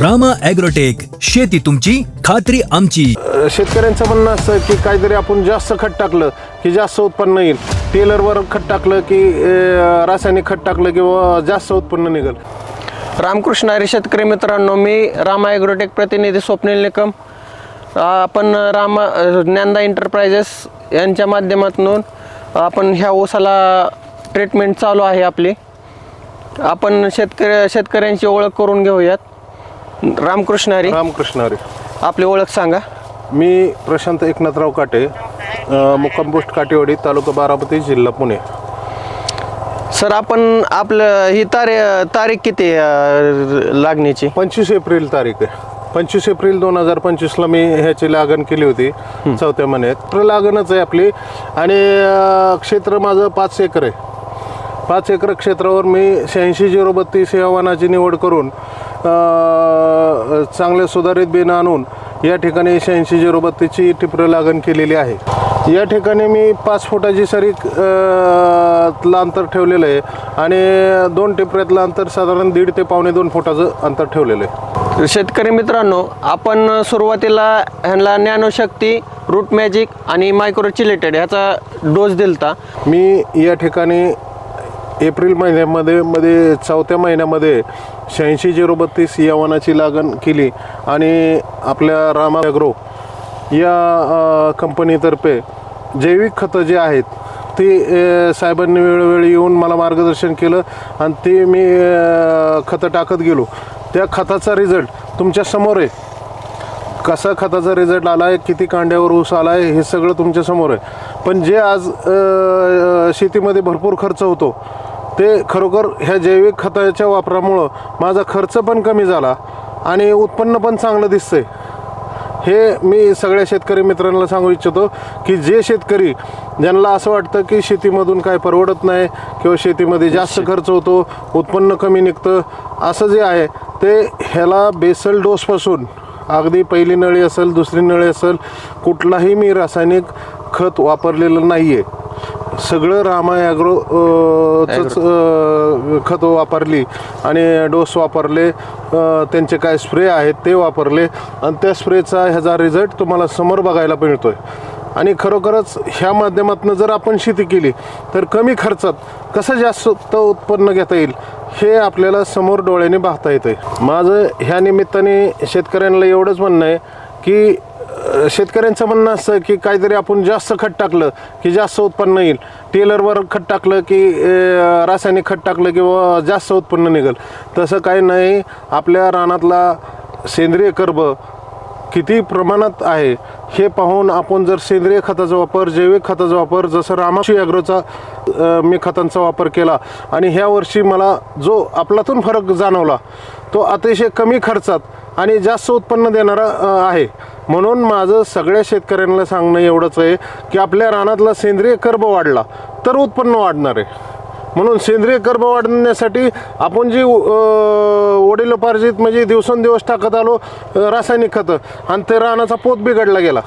Rama agrotech शेती तुमची खात्री आमची. शेतकऱ्यांचं म्हणणं असं की काहीतरी आपण जास्त खत टाकलं की जास्त उत्पन्न येईल. टेलरवर खत टाकलं की अं, रासायनिक खत टाकलं किंवा जास्त उत्पन्न निघेल. रामकृष्ण हरी शेतकरी मित्रांनो मी रामा ॲग्रोटेक प्रतिनिधी स्वप्नील निकम. आपण रामा ज्ञानदा एंटरप्राइजेस यांच्या माध्यमातून आपण ह्या ऊसाला ट्रीटमेंट चालू आहे आपली. आपण शेतकरी शेतकऱ्यांची ओळख करून घेऊयात. रामकृष्ण हरी. रामकृष्ण हरी. आपली ओळख सांगा. मी प्रशांत एकनाथराव काटे मुक्काम पोस्ट काटेवाडी तालुका बारामती जिल्हा पुणे. सर आपण आपलं ही तारीख तारीख किती अ, लागणीची? पंचवीस एप्रिल तारीख आहे. पंचवीस एप्रिल दोन हजार पंचवीसला मी ह्याची लागण केली होती चौथ्या महिन्यात. तर लागणच आहे आपली. आणि अं, क्षेत्र माझं पाच एकर आहे. पाच एकर क्षेत्रावर मी शहाऐंशी झिरो बत्तीस या वाहनाची निवड करून चांगले सुधारित बिन आणून या ठिकाणी शहाऐंशी झिरो बत्तीसची टिपरं लागण केलेली आहे. या ठिकाणी मी पाच फुटाची ला अंतर ठेवलेलं आहे आणि दोन टिपऱ्यातलं अंतर साधारण दीड ते पावणे दोन फुटाचं अंतर ठेवलेलं आहे. शेतकरी मित्रांनो आपण सुरुवातीला ह्यांना ज्ञानशक्ती रूट मॅजिक आणि मायक्रो चिलेटेड ह्याचा डोस दिलता. मी या ठिकाणी एप्रिल महिन्यामध्ये मध्ये चौथ्या महिन्यामध्ये शहाऐंशी झिरो बत्तीस या वनाची लागण केली आणि आपल्या रामाग्रो या कंपनीतर्फे जैविक खतं जे आहेत ती साहेबांनी वेळोवेळी येऊन मला मार्गदर्शन केलं आणि ते मी खतं टाकत गेलो. त्या खताचा रिझल्ट तुमच्यासमोर आहे. कसा खताचा रिझल्ट आला आहे किती कांड्यावर ऊस आला आहे हे सगळं तुमच्यासमोर आहे. पण जे आज शेतीमध्ये भरपूर खर्च होतो ते खरोखर ह्या जैविक खताच्या वापरामुळं माझा खर्च पण कमी झाला आणि उत्पन्न पण चांगलं दिसतंय. हे मी सगळ्या शेतकरी मित्रांना सांगू इच्छितो की जे शेतकरी ज्यांना असं वाटतं की शेतीमधून काय परवडत नाही किंवा शेतीमध्ये जास्त खर्च होतो उत्पन्न कमी निघतं असं जे आहे ते ह्याला बेसल डोसपासून अगदी पहिली नळी असेल दुसरी नळी असेल कुठलाही मी रासायनिक खत वापरलेलं नाही आहे सगळं रामा ॲग्रो खत वापरली आणि डोस वापरले त्यांचे काय स्प्रे आहेत ते वापरले आणि त्या स्प्रेचा ह्याचा रिझल्ट तुम्हाला समोर बघायला मिळतोय. आणि खरोखरच ह्या माध्यमातून जर आपण शेती केली तर कमी खर्चात कसं जास्त उत्पन्न घेता येईल हे आपल्याला समोर डोळ्याने पाहता येतंय. माझं ह्या निमित्ताने शेतकऱ्यांना एवढंच म्हणणं आहे की शेतकऱ्यांचं म्हणणं असं की काहीतरी आपण जास्त खत टाकलं की जास्त उत्पन्न येईल. टेलरवर खत टाकलं की रासायनिक खत टाकलं किंवा जास्त उत्पन्न निघेल. तसं काही नाही. आपल्या रानातला सेंद्रिय कर्ब किती प्रमाणात आहे हे पाहून आपण जर सेंद्रिय खताचा वापर जैविक खताचा वापर जसं रामाशी ॲग्रोचा मी खतांचा वापर केला आणि ह्या वर्षी मला जो आपलातून फरक जाणवला तो अतिशय कमी खर्चात आणि जास्त उत्पन्न देणारा आहे. म्हणून माझं सगळ्या शेतकऱ्यांना सांगणं एवढंच आहे की आपल्या रानातला सेंद्रिय कर्ब वाढला तर उत्पन्न वाढणार आहे. म्हणून सेंद्रिय कर्ब वाढवण्यासाठी आपण जी वडिलोपार्जित म्हणजे दिवसेंदिवस टाकत आलो रासायनिक खतं आणि ते रानाचा पोत बिघडला गेला.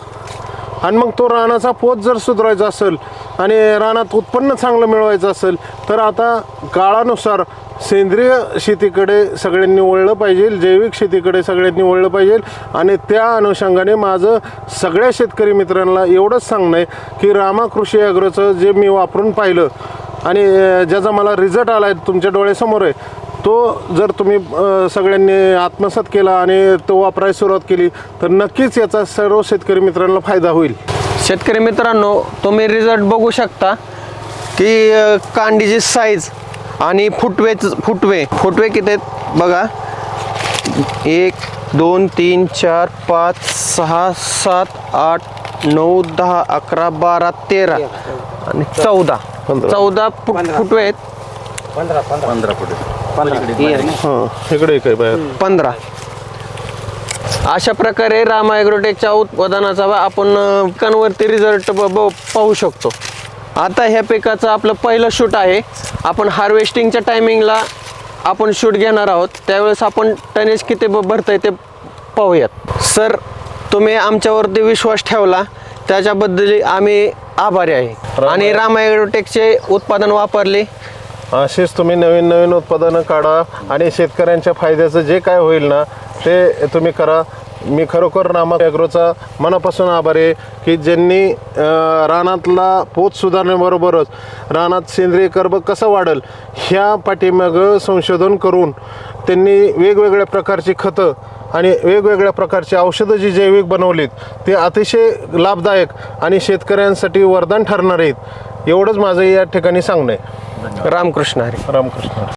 आणि मग तो रानाचा पोत जर सुधारायचा असेल आणि रानात उत्पन्न चांगलं मिळवायचं असेल तर आता काळानुसार सेंद्रिय शेतीकडे सगळ्यांनी वळलं पाहिजे जैविक शेतीकडे सगळ्यांनी वळलं पाहिजे आणि त्या अनुषंगाने माझं सगळ्या शेतकरी मित्रांना एवढंच सांगणं आहे की रामा कृषी अग्रचं जे मी वापरून पाहिलं आणि ज्याचा मला रिझल्ट आला आहे तुमच्या डोळ्यासमोर आहे तो जर तुम्ही सगळ्यांनी आत्मसात केला आणि तो वापरायला सुरुवात केली तर नक्कीच याचा सर्व शेतकरी मित्रांना फायदा होईल. शेतकरी मित्रांनो तुम्ही रिझल्ट बघू शकता की कांडीची साईज आणि फुटवे फुटवे फुटवे किती आहेत बघा. एक दोन तीन चार पाच सहा सात आठ नऊ दहा अकरा बारा तेरा आणि चौदा. चौदा फुट फुटवे आहेत. हां इकडे. काय बाहेर. पंधरा. अशा प्रकारे रामा ॲग्रोटेकच्या उत्पादनाचा आपण अ, पिकांवरती रिझल्ट पाहू शकतो. आता ह्या पिकाचं आपलं पहिलं शूट आहे. आपण हार्वेस्टिंगच्या टायमिंगला आपण शूट घेणार आहोत. त्यावेळेस आपण टनेज किती ब- भरतंय ते पाहूयात. सर तुम्ही आमच्यावरती विश्वास ठेवला. त्याच्याबद्दल आम्ही आभारी आहे. आणि रामा ॲग्रोटेकचे उत्पादन वापरले. असेच तुम्ही नवीन नवीन उत्पादनं काढा आणि शेतकऱ्यांच्या फायद्याचं जे काय होईल ना ते तुम्ही करा. मी खरोखर रामा ॲग्रोचा मनापासून आभार आहे की ज्यांनी रानातला पोत सुधारण्याबरोबरच रानात सेंद्रिय कर्ब कसं वाढेल ह्या पाठीमागं संशोधन करून त्यांनी वेगवेगळ्या प्रकारची खतं आणि वेगवेगळ्या प्रकारची औषधं जी जैविक बनवलीत ते अतिशय लाभदायक आणि शेतकऱ्यांसाठी वरदान ठरणार आहेत. एवढंच माझं या ठिकाणी सांगणं आहे. रामकृष्ण हरी. रामकृष्ण